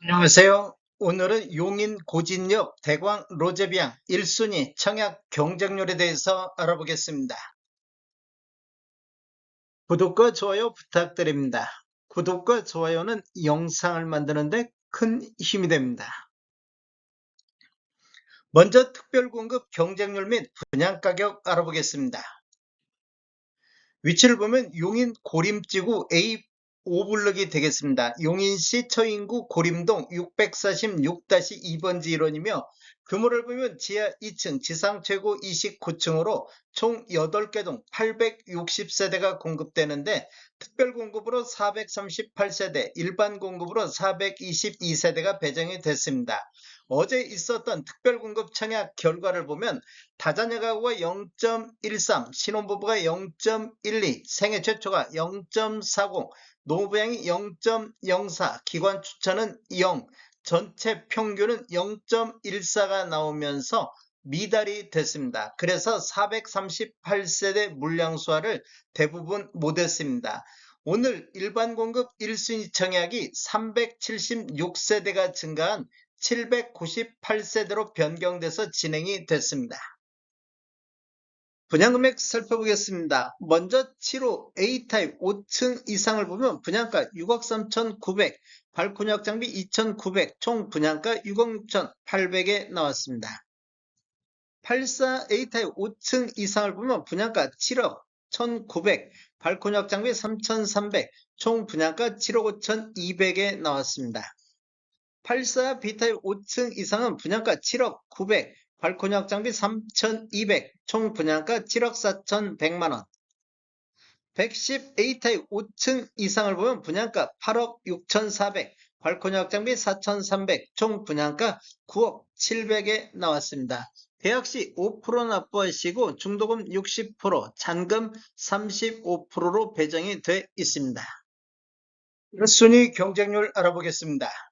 안녕하세요. 오늘은 용인 고진역 대광 로제비앙 1순위 청약 경쟁률에 대해서 알아보겠습니다. 구독과 좋아요 부탁드립니다. 구독과 좋아요는 영상을 만드는데 큰 힘이 됩니다. 먼저 특별공급 경쟁률 및 분양가격 알아보겠습니다. 위치를 보면 용인 고림지구 A 5블럭이 되겠습니다. 용인시 처인구 고림동 646-2번지 일원이며 규모를 보면 지하 2층, 지상 최고 29층으로 총 8개 동 860세대가 공급되는데 특별 공급으로 438세대, 일반 공급으로 422세대가 배정이 됐습니다. 어제 있었던 특별 공급 청약 결과를 보면 다자녀 가구가 0.13, 신혼부부가 0.12, 생애 최초가 0.40, 노부양이 0.04, 기관 추천은 0, 전체 평균은 0.14가 나오면서 미달이 됐습니다. 그래서 438세대 물량수화를 대부분 못했습니다. 오늘 일반 공급 1순위 청약이 376세대가 증가한 798세대로 변경돼서 진행이 됐습니다. 분양금액 살펴보겠습니다. 먼저 7호 A타입 5층 이상을 보면 분양가 6억 3,900, 발코니 확장비 2,900, 총 분양가 6억 6,800에 나왔습니다. 84 A타입 5층 이상을 보면 분양가 7억 1,900, 발코니 확장비 3,300, 총 분양가 7억 5,200에 나왔습니다. 84 B타입 5층 이상은 분양가 7억 900, 발코니 확장비 3,200, 총 분양가 7억 4,100만원. 110 A타입 5층 이상을 보면 분양가 8억 6,400, 발코니 확장비 4,300, 총 분양가 9억 700에 나왔습니다. 계약시 5% 납부하시고 중도금 60%, 잔금 35%로 배정이 돼 있습니다. 순위 경쟁률 알아보겠습니다.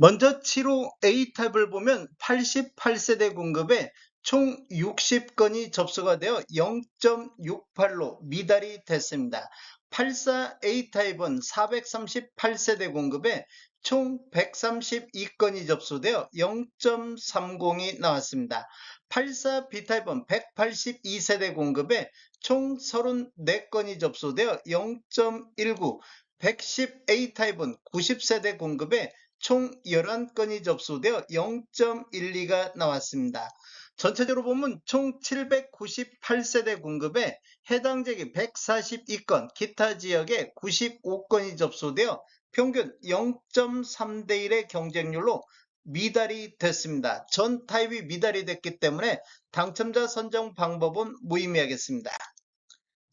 먼저 7호 A탑을 보면 88세대 공급에 총 60건이 접수가 되어 0.68로 미달이 됐습니다. 84 A타입은 438세대 공급에 총 132건이 접수되어 0.30이 나왔습니다. 84 B타입은 182세대 공급에 총 34건이 접수되어 0.19, 110 A타입은 90세대 공급에 총 11건이 접수되어 0.12가 나왔습니다. 전체적으로 보면 총 798세대 공급에 해당 지역이 142건, 기타 지역에 95건이 접수되어 평균 0.3대 1의 경쟁률로 미달이 됐습니다. 전 타입이 미달이 됐기 때문에 당첨자 선정 방법은 무의미하겠습니다.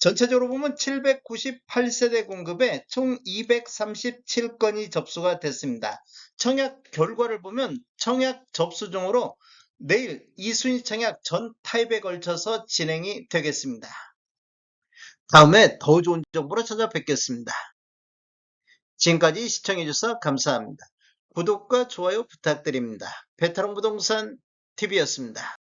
전체적으로 보면 798세대 공급에 총 237건이 접수가 됐습니다. 청약 결과를 보면 청약 접수 중으로 내일 2순위 청약 전 타입에 걸쳐서 진행이 되겠습니다. 다음에 더 좋은 정보로 찾아뵙겠습니다. 지금까지 시청해주셔서 감사합니다. 구독과 좋아요 부탁드립니다. 베테랑 부동산 TV였습니다.